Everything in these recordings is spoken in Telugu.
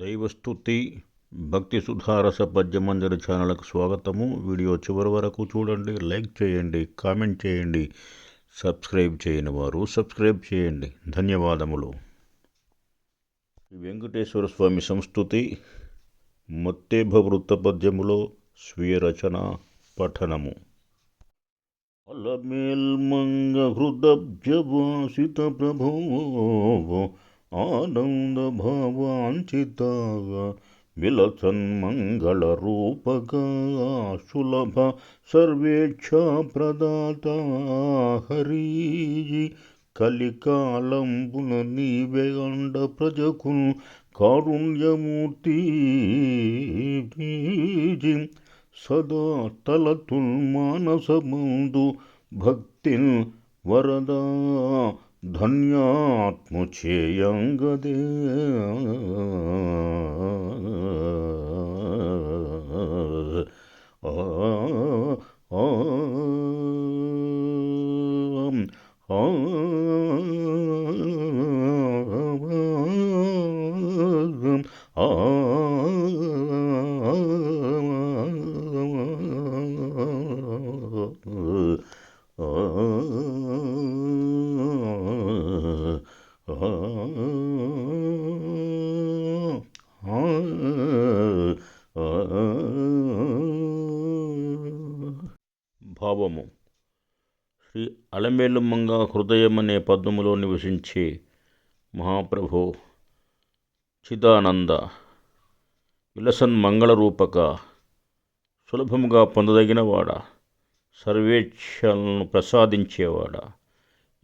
దైవస్థుతి భక్తి సుధారస పద్యమంజరి ఛానల్కు స్వాగతము. వీడియో చివరి వరకు చూడండి లైక్ చేయండి కామెంట్ చేయండి సబ్స్క్రైబ్ చేయని వారు సబ్స్క్రైబ్ చేయండి. ధన్యవాదములు. వెంకటేశ్వర స్వామి సంస్థుతి మత్తేభ వృత్త పద్యములో స్వీయ రచన పఠనము. అలమేల్మంగ హృదబ్జవాసిత ప్రభో ఆనంద భావాంచిత విలసన్మంగళ రూపక సులభ సర్వేక్షా ప్రదాత హరి కలికాలంబున నీవే అండ ప్రజకు కారుణ్యమూర్తి సదా తలతుల్ మానసముందు భక్తిన్ వరదా धन्यात्मचेयङ्गदे Oh భావము. శ్రీ అలమేలుమంగ హృదయం అనే పద్మములో నివసించే మహాప్రభు చిదానంద విలసన్ మంగళ రూపక సులభముగా పొందదగినవాడ. సర్వేచ్ఛలను ప్రసాదించేవాడ.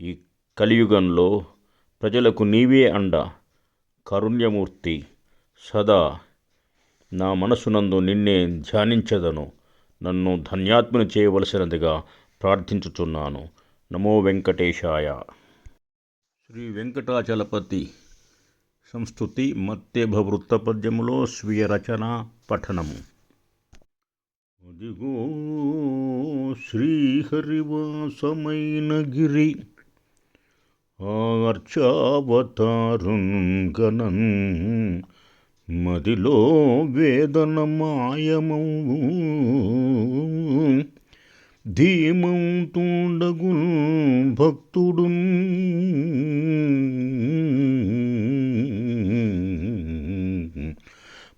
ఈ కలియుగంలో ప్రజలకు నీవే అండ. కరుణ్యమూర్తి సదా నా మనసునందు నిన్నే ధ్యానించదను. నన్ను ధన్యాత్మని చేయవలసినదిగా ప్రార్థించుచున్నాను. నమో వెంకటేశాయ. శ్రీ వెంకటాచలపతి సంస్థుతి మత్తేభ వృత్తపద్యములో స్వీయ రచన పఠనము అదిగో శ్రీహరివాసమైన గిరి ఆర్చావతారున్ గణన్ మదిలో వేదన మాయమౌ ధీమం తూండగు భక్తుడు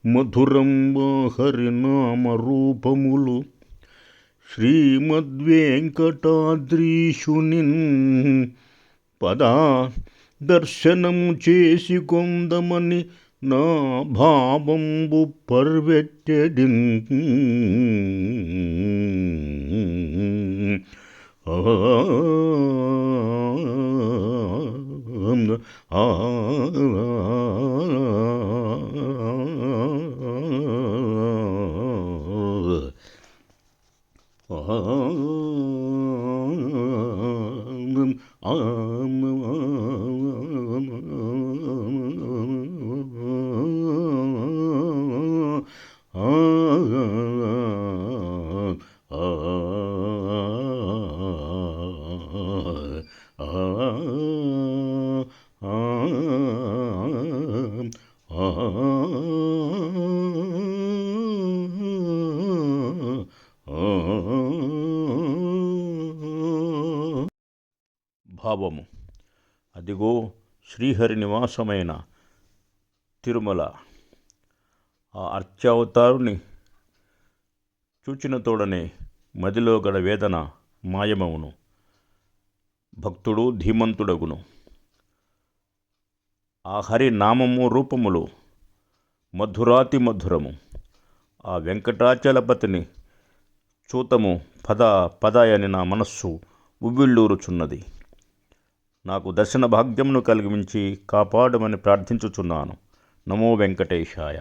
మధురం హరినామ రూపములు శ్రీమద్వేంకటాద్రీషునిన్ పదా దర్శనం చేసి కొందమని నా భావంబు పర్వెట్టెడిన్ ఆ భావము. అదిగో శ్రీహరి నివాసమైన తిరుమల. ఆ అర్చావతారుని చూచిన తోడనే మదిలో గల వేదన మాయమవును. భక్తుడు ధీమంతుడగును. ఆ హరి నామము రూపములు మధురాతి మధురము. ఆ వెంకటాచలపతిని చూతము పద పదాయని నా మనస్సు ఉవ్విళ్ళూరుచున్నది. నాకు దర్శన భాగ్యమును కలిగించి కాపాడమని ప్రార్థించుచున్నాను. నమో వెంకటేశాయ.